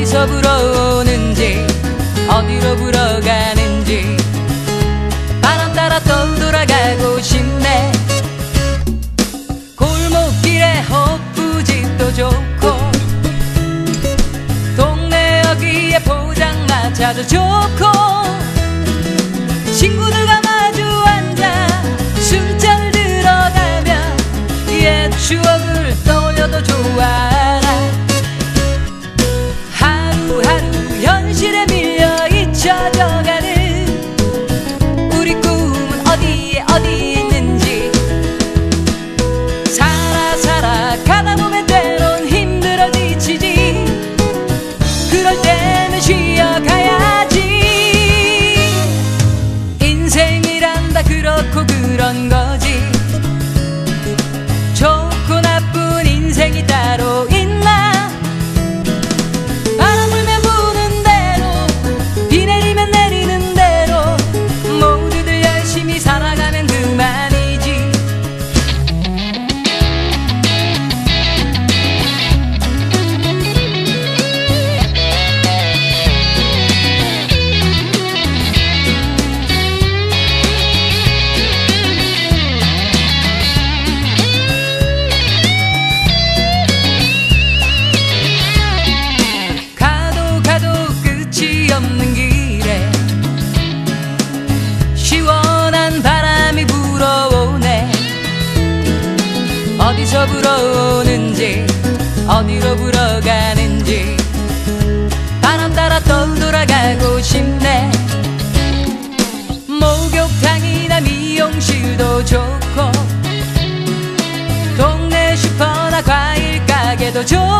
어디서 불어오는지 어디로 불어가는지. 바람 따라 또 돌아가고 싶네. 골목길에 헛부집도 좋고 동네 여기에 포장마차도 좋고 친구들 어디서 불어오는지 어디로 불어가는지. 바람 따라 또 돌아가고 싶네. 목욕탕이나 미용실도 좋고 동네 슈퍼나 과일 가게도 좋고